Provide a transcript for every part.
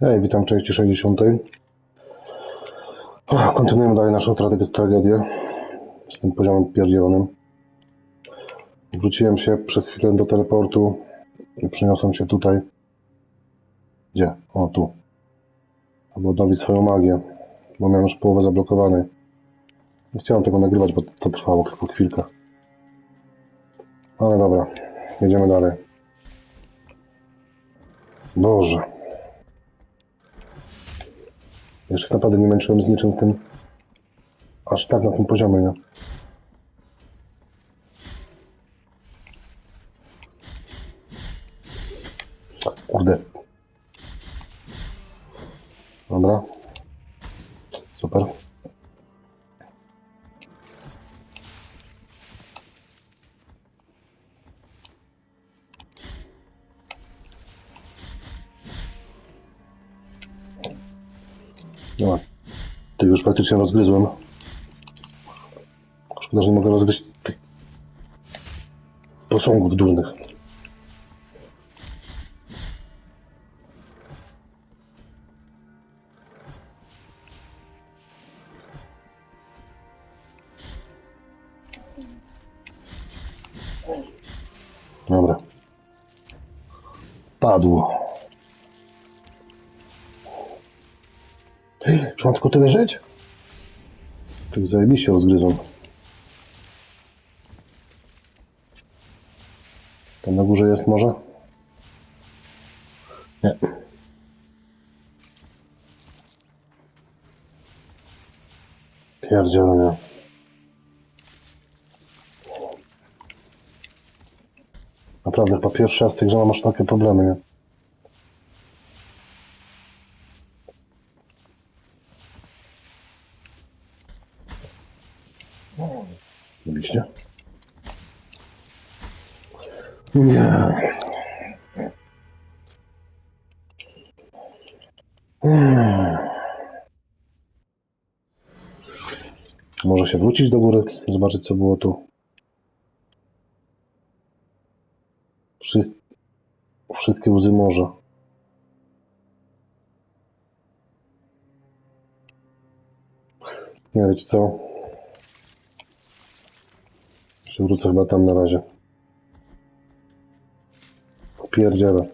Hej, witam w części 60. Ach, Kontynuujemy dalej naszą trage- tragedię z tym poziomem pierdzielonym. Wróciłem się przez chwilę do teleportu i przeniosłem się tutaj. Gdzie? O, tu. Aby odnowić swoją magię, bo miałem już połowę zablokowanej. Nie chciałem tego nagrywać, bo to trwało tylko chwilkę. Ale dobra, jedziemy dalej. Boże. Jeszcze tak naprawdę nie męczyłem z niczym tym. Aż tak na tym poziomie, nie? Kurde. Dobra. Super. No, ty już praktycznie rozgryzłem. Szkoda, że nie mogę rozgryźć tych posągów durnych. Dobra. Padło. Tylko tyle żyć? Tak zajebiście rozgryzą. Tam na górze jest może? Nie. Pierdziele, nie. Naprawdę, po pierwszy raz w mam aż takie problemy, nie? Oczywiście. Nie. Hmm. Może się wrócić do góry, zobaczyć co było tu. Wszys- wszystkie łzy morza. Nie wiecie co? Się wrócę chyba tam na razie. Pierdziele.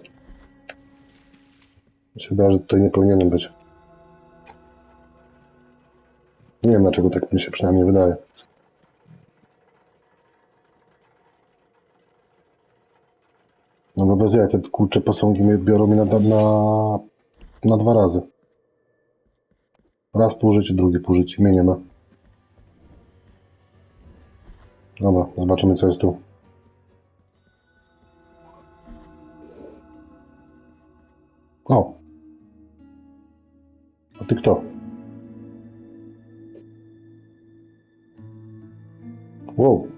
Mi się wydaje, że tutaj nie powinienem być. Nie wiem dlaczego tak mi się przynajmniej wydaje. No bo bez jaj, te kurcze posągi mnie biorą mi na, na, na dwa razy. Raz pół życia, drugi pół życia, mnie nie ma. Dobra, zobaczymy co jest tu. O! A ty kto? Wow.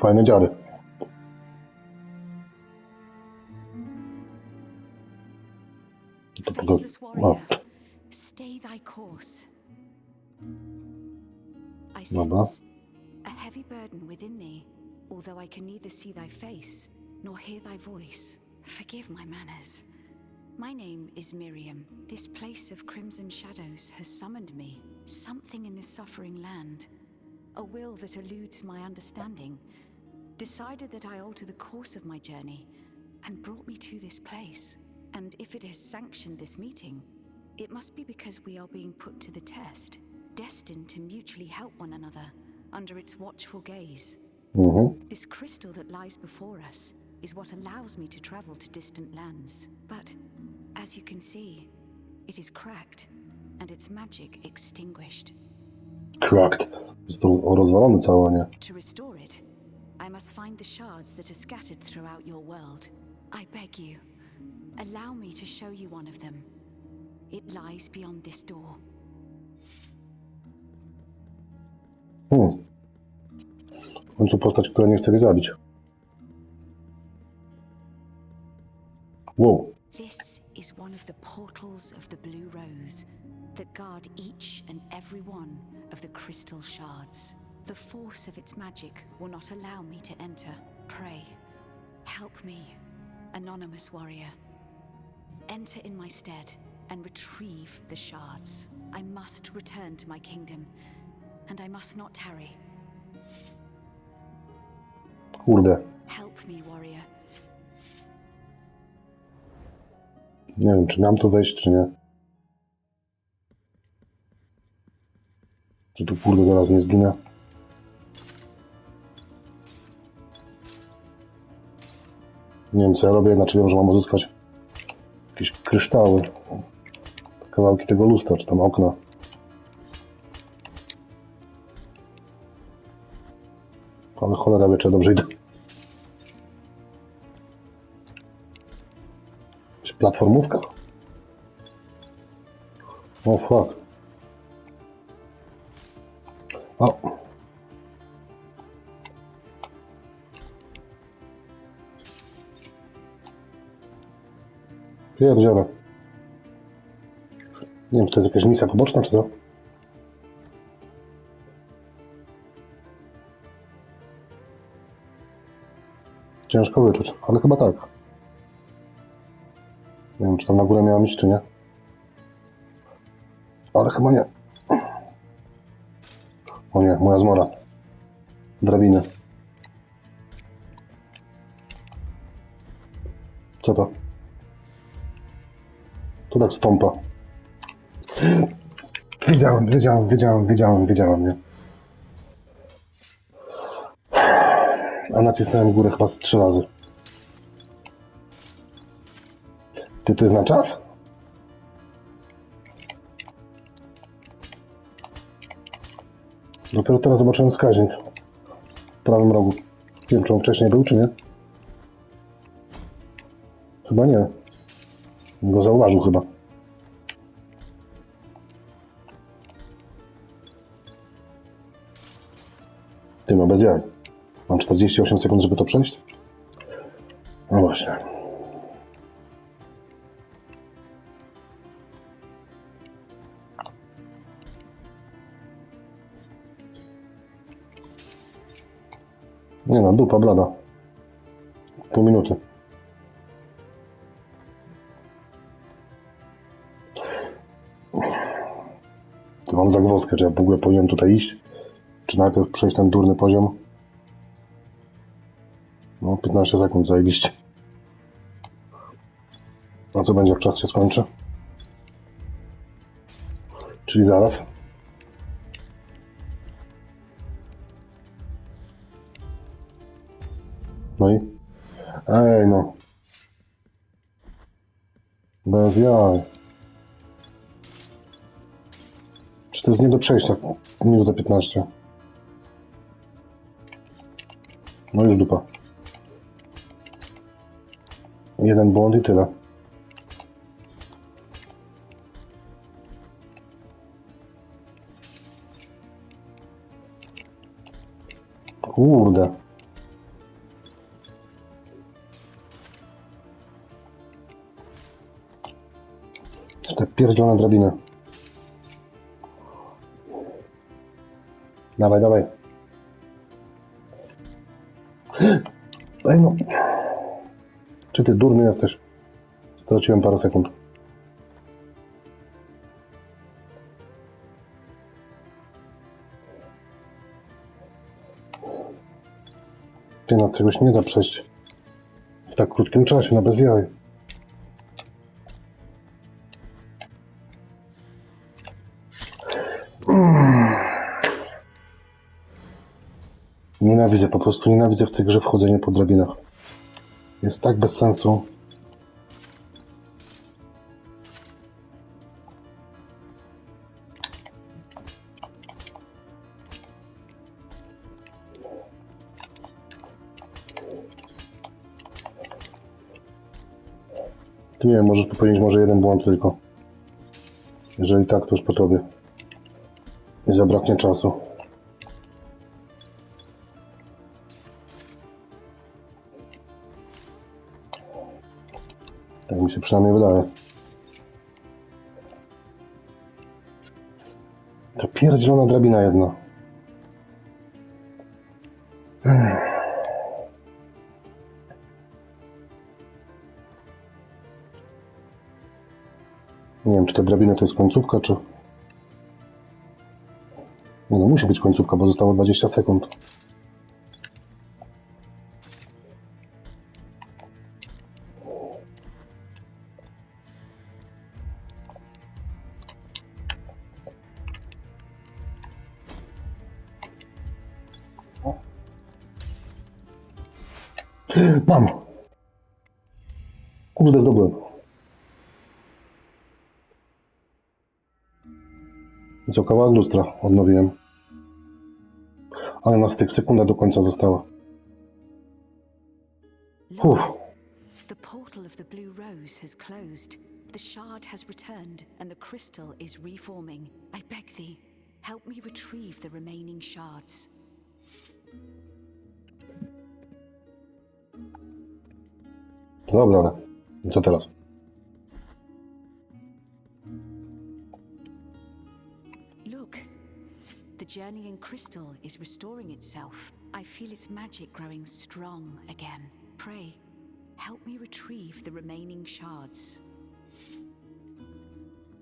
Fajne dziary. To pogo- Faceless o, warrior, stay thy course. I sense a heavy burden within thee, although I can neither see thy face nor hear thy voice. Forgive my manners. My name is Miriam. This place of crimson shadows has summoned me. Something in this suffering land, a will that eludes my understanding, decided that I alter the course of my journey and brought me to this place. And if it has sanctioned this meeting, it must be because we are being put to the test, destined to mutually help one another under its watchful gaze. Mhm. This crystal that lies before us is what allows me to travel to distant lands. But, as you can see, it is cracked and its magic extinguished. Cracked. Jest to rozwalony cały, nie? To restore it, I must find the shards that are scattered throughout your world. I beg you, allow me to show you one of them. It lies beyond this door. Hmm. W końcu postać, która nie chce mnie zabić. Wow. This is one of the portals of the Blue Rose that guard each and every one of the crystal shards. The force of its magic will not allow me to enter. Pray, help me, anonymous warrior. Enter in my stead and retrieve the shards. I must return to my kingdom, and I must not tarry. Kurde. Help me, warrior. Nie wiem, czy mam tu wejść, czy nie. Czy tu kurde zaraz nie zginę? Nie wiem co ja robię, dlaczego wiem, że mam uzyskać jakieś kryształy. Kawałki tego lustra, czy tam okna. Ale cholera wie, czy ja dobrze idę. Platformówka? O fuck. O. Pierdziele. Nie wiem, czy to jest jakaś misja poboczna, czy co? Ciężko wyczuć, ale chyba tak. Nie wiem, czy tam na górę miałem iść, czy nie. Ale chyba nie. O nie, moja zmora. Drabiny. Co to? To tak stąpa. Wiedziałem, wiedziałem, wiedziałem, wiedziałem, wiedziałem, nie? A nacisnąłem górę chyba trzy razy. Ty to jest na czas? Dopiero teraz zobaczyłem wskaźnik w prawym rogu. Nie wiem, czy on wcześniej był, czy nie. Chyba nie. Go zauważył chyba. Ty no, bez jaj. Mam 48 sekund, żeby to przejść? No właśnie. Nie no, dupa blada. Pół minuty. Mam zagwozdkę, czy ja w ogóle powinienem tutaj iść? Najpierw przejść ten durny poziom? No, 15 sekund, zajebiście. A co będzie, jak czas się skończy? Czyli zaraz. No i? Ej no. Bez jaj. Czy to jest nie do przejścia? Minuta 15. No już dupa. Jeden błąd i tyle. Kurde. Te pierdzielone drabiny. Dawaj, dawaj. Ty durny jesteś? Straciłem parę sekund. Ty no, czegoś nie da przejść w tak krótkim czasie, no bez jaj. Nienawidzę, po prostu nienawidzę w tej grze wchodzenie po drabinach. Jest tak bez sensu. Ty nie wiem, możesz popełnić może jeden błąd tylko. Jeżeli tak, to już po tobie. I zabraknie czasu. Tak mi się przynajmniej wydaje. Ta pierdzielona drabina jedna. Nie wiem, czy te drabiny to jest końcówka, czy... Nie no, musi być końcówka, bo zostało 20 sekund. Co, kawałek lustra odnowiłem. Ale na styk, sekunda do końca została. Uff. the portal of the Blue Rose has closed. The shard has returned, and the crystal is reforming. I beg thee, help me retrieve the remaining shards. Dobra, ale co teraz? Journeying crystal is restoring itself. I feel its magic growing strong again. Pray, help me retrieve the remaining shards.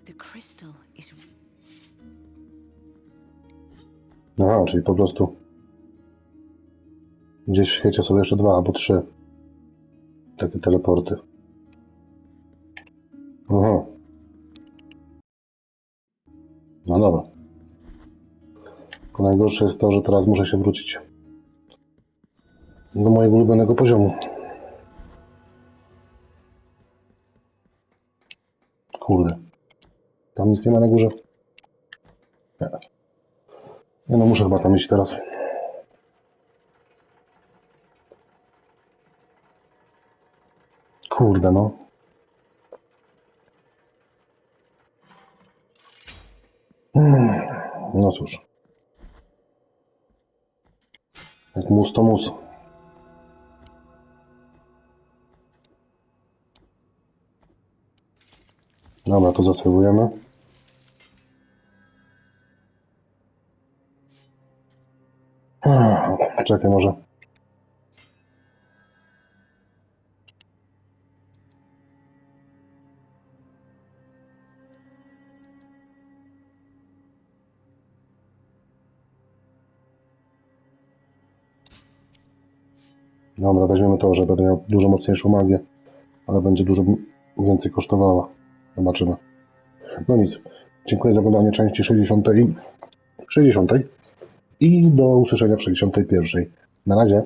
The crystal is Aha, czyli po prostu gdzieś w świecie są jeszcze dwa albo trzy takie teleporty. Najgorsze jest to, że teraz muszę się wrócić do mojego ulubionego poziomu. Kurde. Tam nic nie ma na górze. Nie. Nie no, muszę chyba tam iść teraz. Kurde no. Hmm, No cóż. Jak mus to mus. Dobra, to zasejwujemy. Ah, Czekaj, może. Dobra, weźmiemy to, że będę miał dużo mocniejszą magię, ale będzie dużo więcej kosztowała. Zobaczymy. No nic. Dziękuję za oglądanie części 60. 60. I do usłyszenia w 61. Na razie.